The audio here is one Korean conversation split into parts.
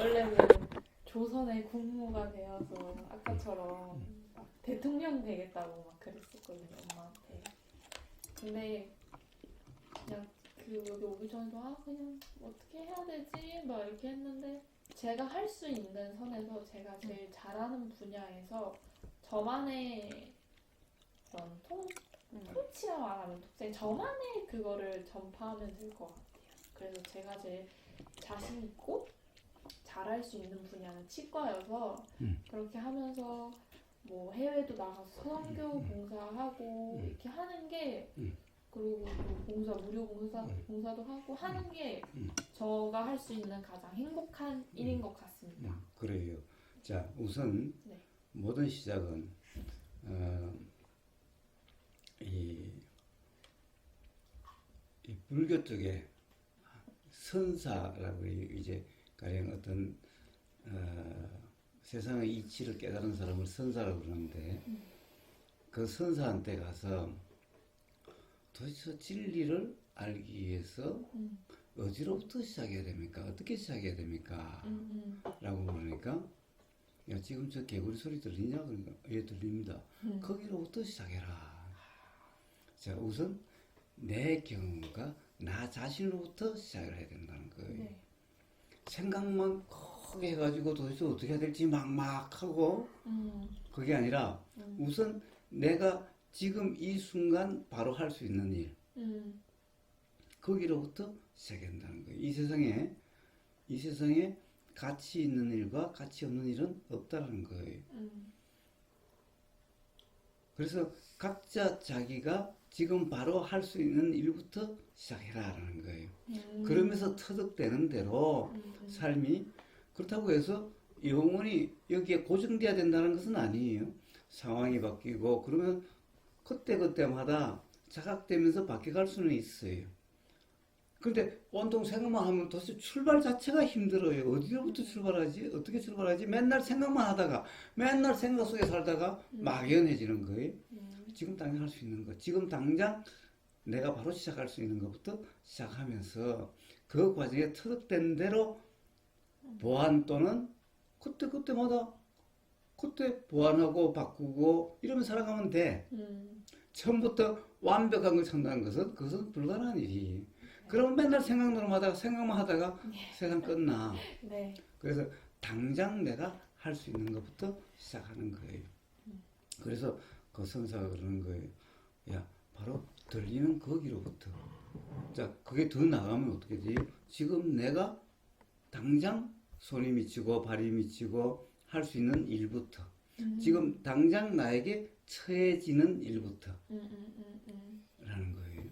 원래는 조선의 국무가 되어서 아까처럼 막 대통령 되겠다고 막 그랬었거든요 엄마한테. 근데 그냥 그 여기 오기 전에도 아 그냥 어떻게 해야 되지 막 이렇게 했는데 제가 할 수 있는 선에서 제가 제일 잘하는 분야에서 저만의 그런 통 음. 통치라고 안 하면 독생 저만의 그거를 전파하면 될 것 같아요. 그래서 제가 제일 자신 있고 잘할 수 있는 분야는 치과여서 음. 그렇게 하면서 뭐 해외도 나가서 선교 봉사하고 음. 이렇게 하는 게 음. 그리고 또 봉사 무료 봉사 음. 봉사도 하고 하는 게 음. 저가 할 수 있는 가장 행복한 일인 것 같습니다. 음, 그래요. 자, 우선 네. 모든 시작은 어, 이, 이 불교 쪽에 선사라고 이제 가령 어떤 어, 세상의 이치를 깨달은 사람을 선사라고 그러는데 음. 그 선사한테 가서 도대체 진리를 알기 위해서 음, 어디로부터 시작해야 됩니까? 어떻게 시작해야 됩니까? 음, 라고 그러니까 야 지금 저 개구리 소리 들리냐? 그러니까 예 들립니다. 음. 거기로부터 시작해라. 자 우선 내 경험과 나 자신으로부터 시작을 해야 된다는 거예요. 네. 생각만 크게 해가지고 도대체 어떻게 해야 될지 막막하고 음, 그게 아니라 음, 우선 내가 지금 이 순간 바로 할 수 있는 일. 음, 거기로부터 시작한다는 거예요. 이 세상에 이 세상에 가치 있는 일과 가치 없는 일은 없다는 거예요. 음, 그래서 각자 자기가 지금 바로 할 수 있는 일부터 시작해라라는 거예요. 음. 그러면서 터득되는 대로 음, 음. 삶이 그렇다고 해서 영원히 여기에 고정돼야 된다는 것은 아니에요. 상황이 바뀌고 그러면 그때 그때마다 자각되면서 바뀌어갈 수는 있어요. 그런데 온통 생각만 하면 도대체 출발 자체가 힘들어요. 어디로부터 출발하지? 어떻게 출발하지? 맨날 생각만 하다가 맨날 생각 속에 살다가 막연해지는 거예요. 음, 지금 당장 할 수 있는 것, 지금 당장 내가 바로 시작할 수 있는 것부터 시작하면서 그 과정에 터득된 대로 보완 또는 그때 그때마다 그때 보완하고 바꾸고 이러면 살아가면 돼. 음, 처음부터 완벽한 걸 찾는다는 것은 그것은 불가능한 일이. 그러면 맨날 생각만 하다가 생각만 하다가 세상 끝나. 네. 그래서 당장 내가 할 수 있는 것부터 시작하는 거예요. 그래서 그 선사가 그러는 거예요. 야, 바로 들리는 거기로부터. 자, 그게 더 나가면 어떻게 돼요? 지금 내가 당장 손이 미치고 발이 미치고 할 수 있는 일부터. 음, 지금 당장 나에게 처해지는 일부터. 음, 음, 음, 음. 라는 거예요.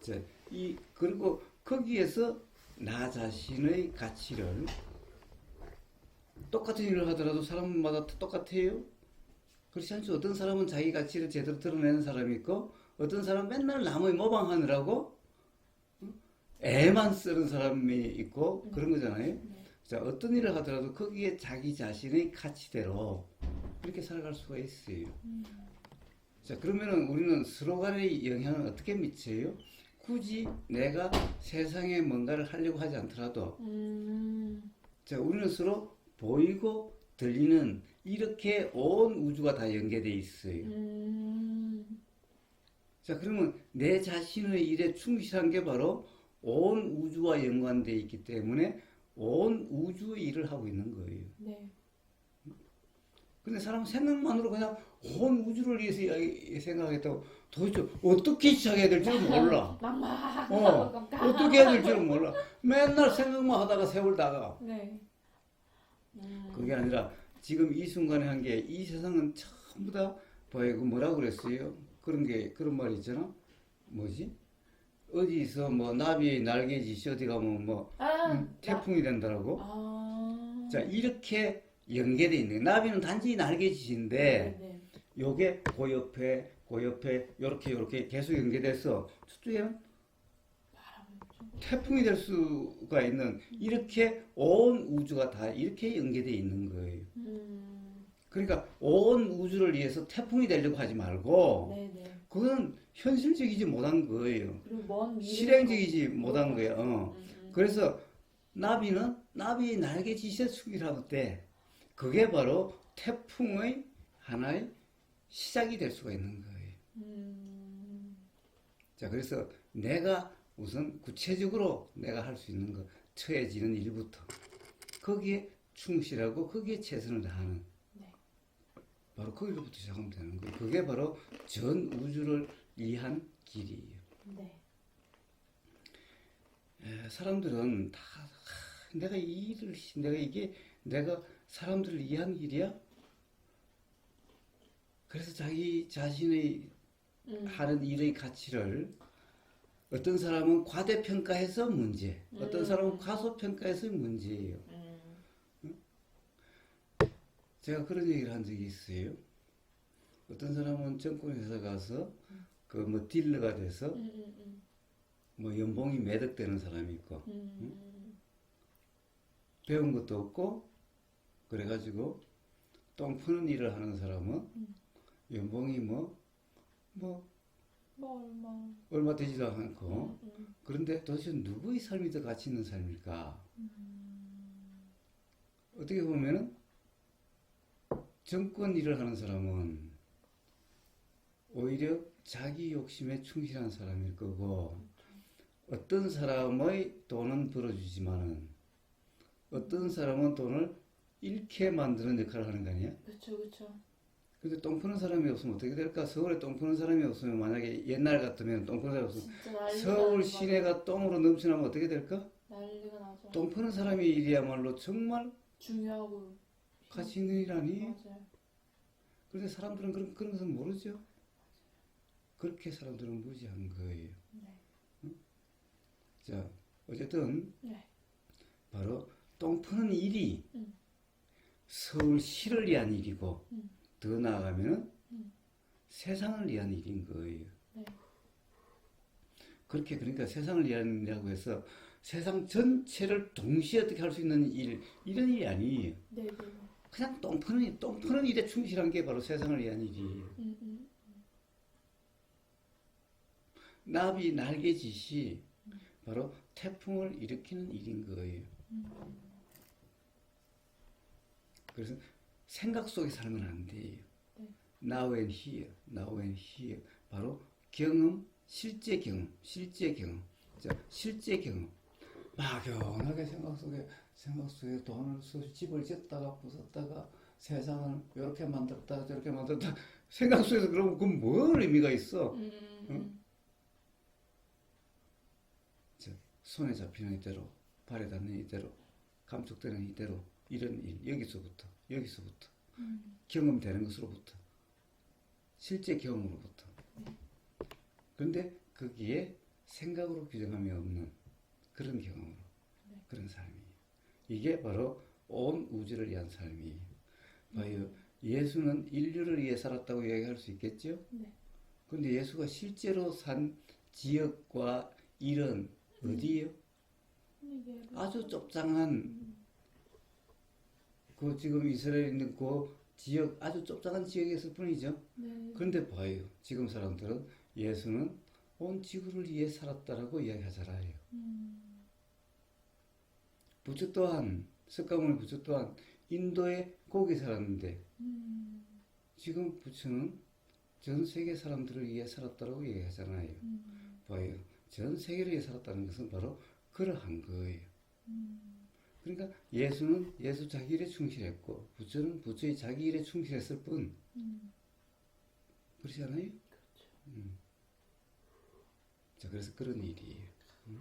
자, 이 그리고 거기에서 나 자신의 가치를 똑같은 일을 하더라도 사람마다 똑같아요. 그렇지 않죠. 어떤 사람은 자기 가치를 제대로 드러내는 사람이 있고 어떤 사람은 맨날 남의 모방하느라고 어? 애만 쓰는 사람이 있고 그런 거잖아요. 자, 어떤 일을 하더라도 거기에 자기 자신의 가치대로 그렇게 살아갈 수가 있어요. 자, 그러면은 우리는 서로 간의 영향을 어떻게 미쳐요? 굳이 내가 세상에 뭔가를 하려고 하지 않더라도, 음, 자, 우리는 서로 보이고 들리는 이렇게 온 우주가 다 연계되어 있어요. 음, 자, 그러면 내 자신의 일에 충실한 게 바로 온 우주와 연관되어 있기 때문에 온 우주의 일을 하고 있는 거예요. 네. 근데 사람은 생각만으로 그냥 온 우주를 위해서 이- 생각하겠다고 도대체 어떻게 시작해야 될지를 몰라. 막막. 어, 어떻게 해야 될지를 몰라. 맨날 생각만 하다가 세월 다가. 네. 음, 그게 아니라 지금 이 순간에 한 게 이 세상은 전부 다 뭐야 그 뭐라 그랬어요? 그런 게 그런 말이 있잖아. 뭐지? 어디서 뭐 나비 날개짓이 어디 가면 뭐 아, 음, 태풍이 된다라고. 아. 자 이렇게 연계돼 있는. 나비는 단지 날개짓인데 네. 요게 그 옆에 그 옆에 요렇게 요렇게 계속 연계돼서 저쪽에는 태풍이 될 수가 있는 이렇게 온 우주가 다 이렇게 연계돼 있는 거예요. 음, 그러니까 온 우주를 위해서 태풍이 되려고 하지 말고 네, 네. 그건 현실적이지 못한 거예요. 실행적이지 못한 거예요. 어. 음, 음. 그래서 나비는 나비 날개 숙이라고 때 그게 바로 태풍의 하나의 시작이 될 수가 있는 거예요. 음, 자, 그래서 내가 우선 구체적으로 내가 할 수 있는 것, 처해지는 일부터 거기에 충실하고 거기에 최선을 다하는 네. 바로 거기로부터 시작하면 되는 거예요. 그게 바로 전 우주를 위한 길이에요. 네. 에, 사람들은 다 하, 내가 이 일을 시- 내가 이게 내가 사람들을 이해한 길이야? 그래서 자기 자신의 음, 하는 일의 가치를 어떤 사람은 과대평가해서 문제, 어떤 음. 사람은 과소평가해서 문제예요. 음, 제가 그런 얘기를 한 적이 있어요. 어떤 사람은 정권회사 가서 그 뭐 딜러가 돼서 음, 음, 음, 뭐 연봉이 매덕되는 사람이 있고 음, 배운 것도 없고 그래가지고 똥 푸는 일을 하는 사람은 음. 연봉이 뭐뭐 뭐 얼마. 얼마 되지도 않고 음, 음, 그런데 도대체 누구의 삶이 더 가치 있는 삶일까? 어떻게 보면은 정권 일을 하는 사람은 오히려 자기 욕심에 충실한 사람일 거고 어떤 사람의 돈은 벌어주지만은 어떤 사람은 돈을 잃게 만드는 역할을 하는 거 아니야? 그쵸, 그쵸. 근데 똥 푸는 사람이 없으면 어떻게 될까? 서울에 똥 푸는 사람이 없으면 만약에 옛날 같으면 똥 푸는 사람이 없으면 서울 거 시내가 똥으로 넘쳐나면 어떻게 될까? 난리가 나죠. 똥 푸는 사람이 일이야말로 정말 중요하고. 가치 있는 일 아니? 맞아요. 그런데 사람들은 그런, 그런 것은 모르죠. 그렇게 사람들은 무지한 거예요. 네. 자, 어쨌든 네. 바로 똥 푸는 일이 음. 서울시를 위한 일이고 음. 더 나아가면 음. 세상을 위한 일인 거예요. 네. 그렇게 그러니까 세상을 위한 일이라고 해서 세상 전체를 동시에 어떻게 할 수 있는 일 이런 일이 아니에요. 네, 네. 그냥 똥 푸는 일, 똥 푸는 일에 충실한 게 바로 세상을 위한 일이에요. 음, 음. 나비 날개짓이 바로 태풍을 일으키는 일인 거예요. 그래서 생각 속에 살면 안 돼요. 네. Now and here, now and here. 바로 경험, 실제 경험, 실제 경험. 자, 실제 경험. 막연하게 생각 속에, 생각 속에 돈을 써, 집을 짓다가 부쉈다가 세상을 이렇게 만들었다, 저렇게 만들었다. 생각 속에서 그러면 그건 뭘 의미가 있어? 음, 음, 음. 자, 손에 잡히는 이대로, 발에 닿는 이대로, 감촉되는 이대로, 이런 일, 여기서부터, 여기서부터, 경험되는 것으로부터, 실제 경험으로부터. 그런데 거기에 생각으로 규정함이 없는 그런 경험으로, 그런 삶이에요. 이게 바로 온 우주를 위한 삶이에요. 봐요. 예수는 인류를 위해 살았다고 이야기할 수 있겠죠? 네. 근데 예수가 실제로 산 지역과 일은 어디예요? 이게 아주 좁장한 그 지금 이스라엘에 있는 그 지역 아주 좁장한 지역에서 뿐이죠. 네. 그런데 봐요. 지금 사람들은 예수는 온 지구를 위해 살았다라고 이야기하잖아요. 음, 부처 또한 석가모니 부처 또한 인도에 거기 살았는데 음, 지금 부처는 전 세계 사람들을 위해 살았다라고 얘기하잖아요. 음, 봐요. 전 세계를 위해 살았다는 것은 바로 그러한 거예요. 음. 그러니까 예수는 예수 자기 일에 충실했고 부처는 부처의 자기 일에 충실했을 뿐 음. 그렇지 않아요? 음. 자 그래서 그런 일이에요. 음?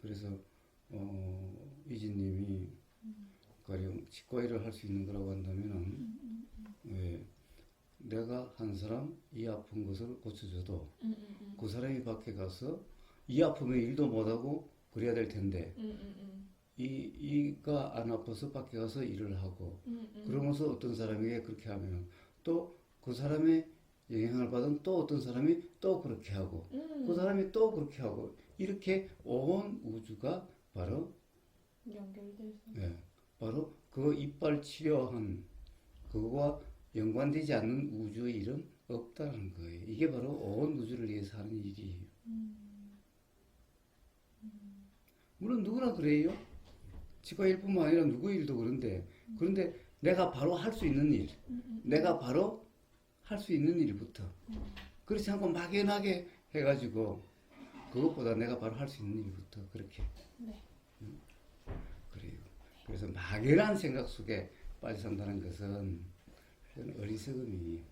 그래서 어, 이진님이 가령 치과 일을 할 수 있는 거라고 한다면은 왜 내가 한 사람 이 아픈 것을 고쳐줘도 음, 음, 음. 그 사람이 밖에 가서 이 아프면 일도 못하고 그래야 될 텐데 음, 음, 음. 이 이가 안 아파서 밖에 가서 일을 하고. 그러면서 어떤 사람에게 그렇게 하면 또 그 사람의 영향을 받은 또 어떤 사람이 또 그렇게 하고 음. 그 사람이 또 그렇게 하고 이렇게 온 우주가 바로 연결돼서 예, 바로 그 이빨 치료한 그거와 연관되지 않는 우주의 일은 없다는 거예요. 이게 바로 온 우주를 위해서 하는 일이에요. 음. 음. 물론 누구나 그래요. 치과 일뿐만 아니라 누구 일도 그런데 그런데 내가 바로 할 수 있는 일, 내가 바로 할 수 있는 일부터 그렇지 않고 막연하게 해가지고 그것보다 내가 바로 할 수 있는 일부터 그렇게 네. 그래요. 그래서 막연한 생각 속에 빠져 산다는 것은 어리석음이